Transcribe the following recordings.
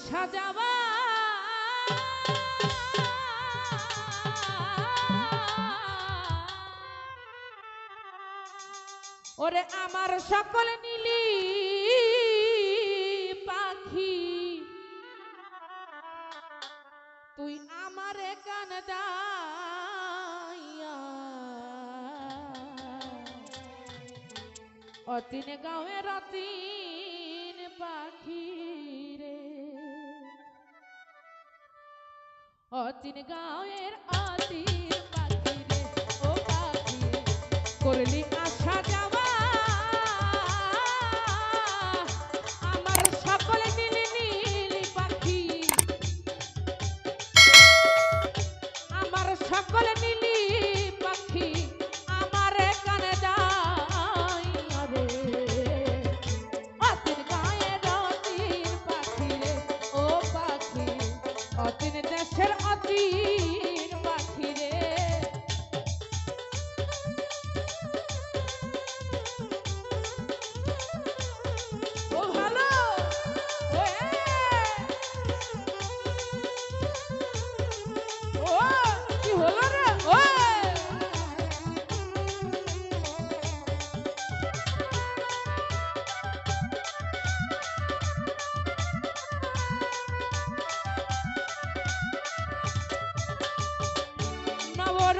আসা ওরে আমার সকল নীলি পাখি তুই আমারে কান অতিন গাঁয়ের অতিন অতিন গাঁয়ের অতিন পাখি রে ও পাখি করলি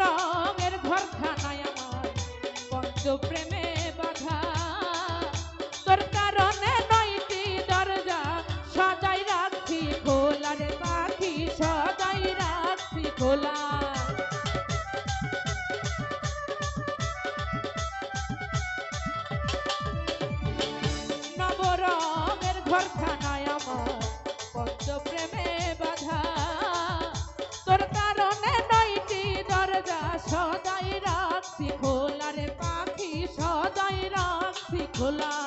নবরঙের ঘরখানায় আমার পঞ্চ প্রেমে বাধা। তোর কারণে নয়টি দরজা সজাই রাখছি খোলা রে পাখি, সজাই রাখছি খোলা। রাখছি খোলা রে পাখি সদাই রাখছি খোলা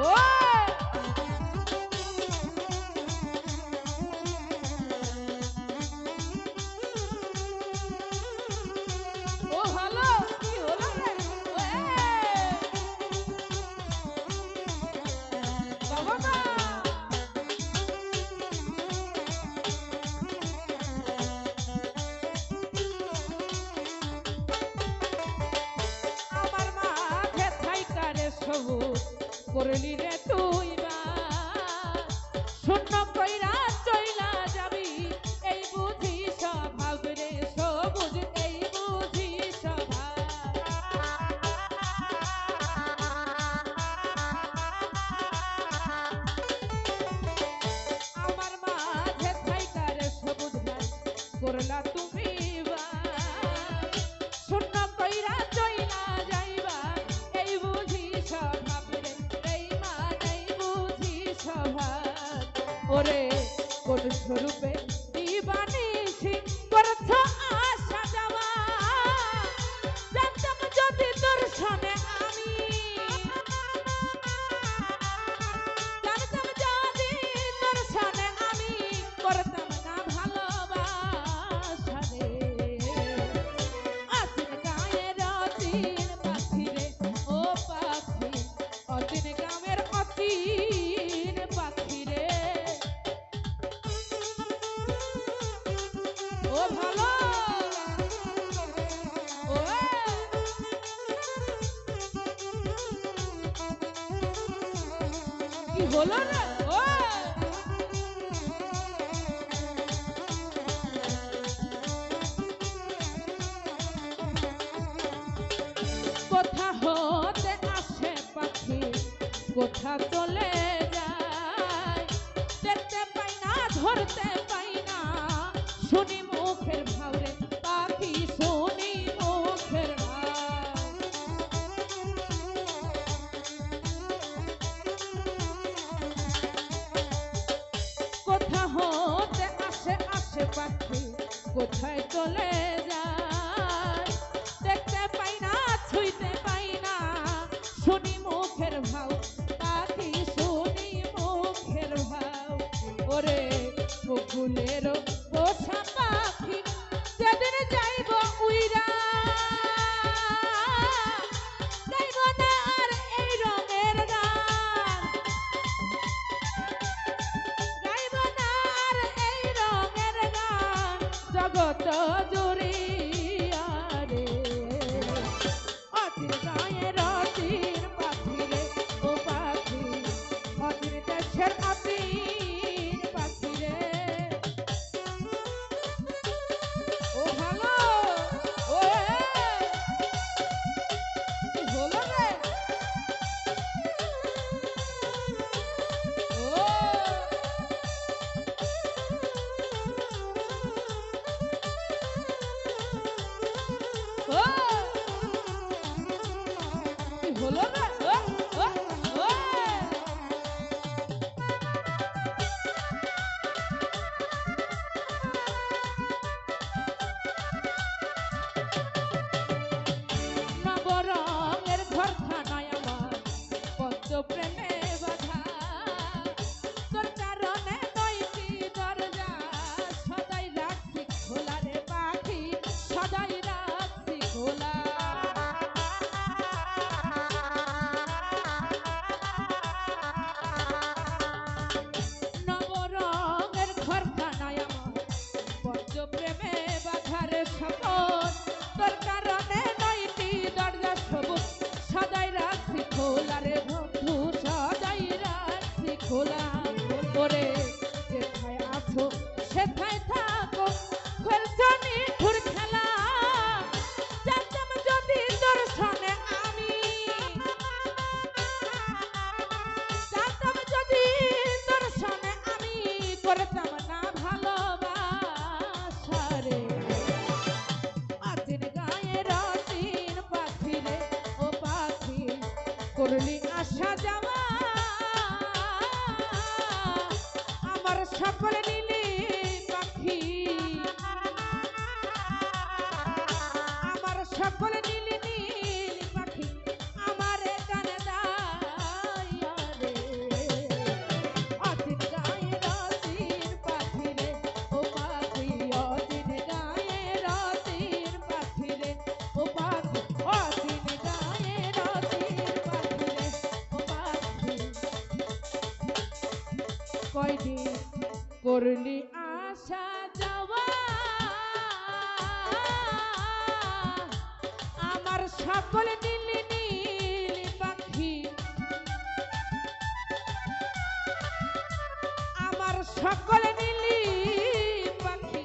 ও করলি রে তুই বা। শূন্য কইরা চইলা যাবি, এই বুঝি স্বভাব রে, সবুজ এই বুঝি স্বভাব। আমার মাঝে থাইকারে সবুজ ভাই, করলা তুমি বা। ওরে কোন স্বরূপে দিবানিসি হলো না কোথা হতে আসে পাখি? কোথা চলে যায়? দেখতে পাই না ধরতে কোথায় চলে যা ಮಾಯರ করলি আশা যাওয়া কয়দিন করলি আশা যাওয়া? আমার সকল দিলি নীল পাখি। আমার সকল নীলি পাখি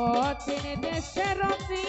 অচেনে দেশের রসী